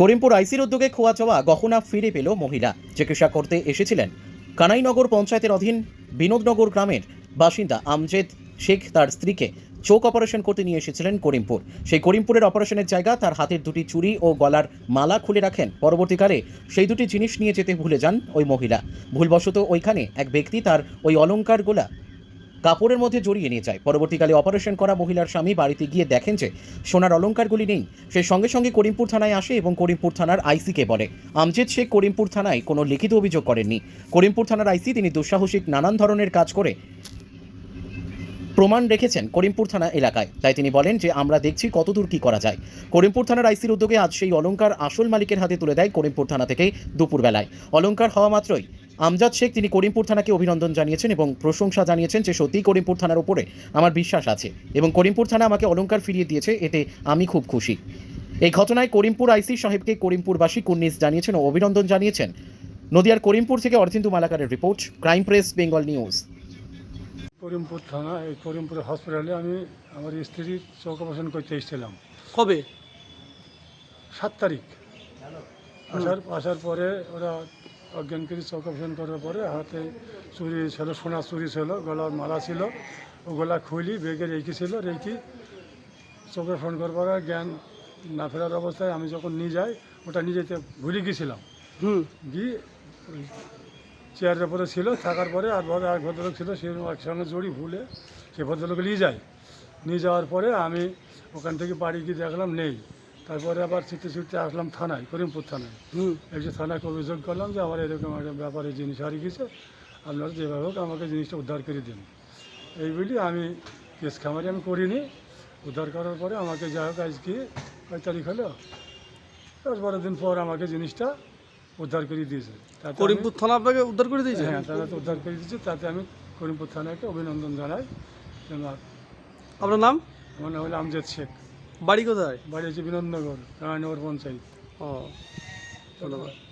করিমপুর আইসির উদ্যোগে খোয়া যাওয়া গহনা ফিরে পেল মহিলা। চিকিৎসা করতে এসেছিলেন কানাইনগর পঞ্চায়েতের অধীন বিনোদনগর গ্রামের বাসিন্দা আমজেদ শেখ। তার স্ত্রীকে চোখ অপারেশন করতে নিয়ে এসেছিলেন করিমপুর। সেই করিমপুরের অপারেশনের জায়গা তার হাতের দুটি চুড়ি ও গলার মালা খুলে রাখেন। পরবর্তীকালে সেই দুটি জিনিস নিয়ে যেতে ভুলে যান ওই মহিলা। ভুলবশত ওইখানে এক ব্যক্তি তার ওই অলংকারগুলা কাপড়ের মধ্যে জড়িয়ে নিয়ে যায়। পরবর্তীকালে অপারেশন করা মহিলার স্বামী বাড়িতে গিয়ে দেখেন যে সোনার অলংকারগুলি নেই। সে সঙ্গে সঙ্গে করিমপুর থানায় আসে এবং করিমপুর থানার আইসিকে বলে। আমজেদ শেখ করিমপুর থানায় কোনো লিখিত অভিযোগ করেননি। করিমপুর থানার আইসি তিনি দুঃসাহসিক নানান ধরনের কাজ করে প্রমাণ রেখেছেন করিমপুর থানা এলাকায়। তাই তিনি বলেন যে আমরা দেখছি কতদূর কি করা যায়। করিমপুর থানার আইসির উদ্যোগে আজ সেই অলংকার আসল মালিকের হাতে তুলে দেয় করিমপুর থানা থেকে দুপুরবেলায়। অলংকার হওয়া মাত্রই আমজাদ শেখ তিনি করিমপুর থানাকে অভিনন্দন জানিয়েছেন এবং প্রশংসা জানিয়েছেন যে সত্যিই করিমপুর থানার উপরে আমার বিশ্বাস আছে এবং করিমপুর থানা আমাকে অলংকার ফিরিয়ে দিয়েছে এতে আমি খুব খুশি। এই ঘটনায় করিমপুর আইসি সাহেবকে করিমপুরবাসী কুন্নিস জানিয়েছেন ও অভিনন্দন জানিয়েছেন। নদিয়ার করিমপুর থেকে অর্থিন্দু মালাকারের report crime press Bengal news. Karimpur থানা এই করিমপুর হসপিটালে আমি আমার স্ত্রীর চোখ অপারেশন করতে এসেছিলাম। কবে? সাত তারিখ। আসার আসার পরে ওরা অজ্ঞান করে চোখ অপারেশন করার পরে হাতে চুরি ছিল সোনা চুরি ছিল গলার মালা ছিল। ও গলা খুলি বেগে রেখে ছিল রেখে চোখ অপারেশন করার পরে জ্ঞান না ফেরার অবস্থায় আমি যখন নিয়ে যাই ওটা নিয়ে যেতে ভুলে গেছিলাম। হুম। গিয়ে চেয়ারের উপরে ছিল থাকার পরে আর বড় এক ভদ্রলোক ছিল সে একসঙ্গে জড়ি ভুলে সে ভদ্রলোক নিয়ে যায়। নিয়ে যাওয়ার পরে আমি ওখান থেকে বাড়ি গিয়ে দেখলাম নেই। তারপরে আবার ছুটতে ছুটতে আসলাম থানায় করিমপুর থানায়। হুম। এসে থানাকে অভিযোগ করলাম যে আমার এরকম একটা ব্যাপারে জিনিস হারিয়ে গেছে আপনারা যেভাবে হোক আমাকে জিনিসটা উদ্ধার করে দিন। এই বলি আমি কেস খামারি আমি করিনি। উদ্ধার করার পরে আমাকে যা হোক আজকে কয় তারিখ হলো? দশ বারো দিন পর আমাকে জিনিসটা উদ্ধার করে দিয়েছে। তাতে করিমপুর থানা আপনাকে উদ্ধার করে দিয়েছে? হ্যাঁ তারা তো উদ্ধার করে দিয়েছে। তাতে আমি করিমপুর থানাকে অভিনন্দন জানাই। আপনার নাম? আমার নাম হলো আমজাদ শেখ। বাড়ি কোথায়? বাড়ি হচ্ছে বিনন্দনগর রায়নগর পঞ্চায়েত। ও ধন্যবাদ।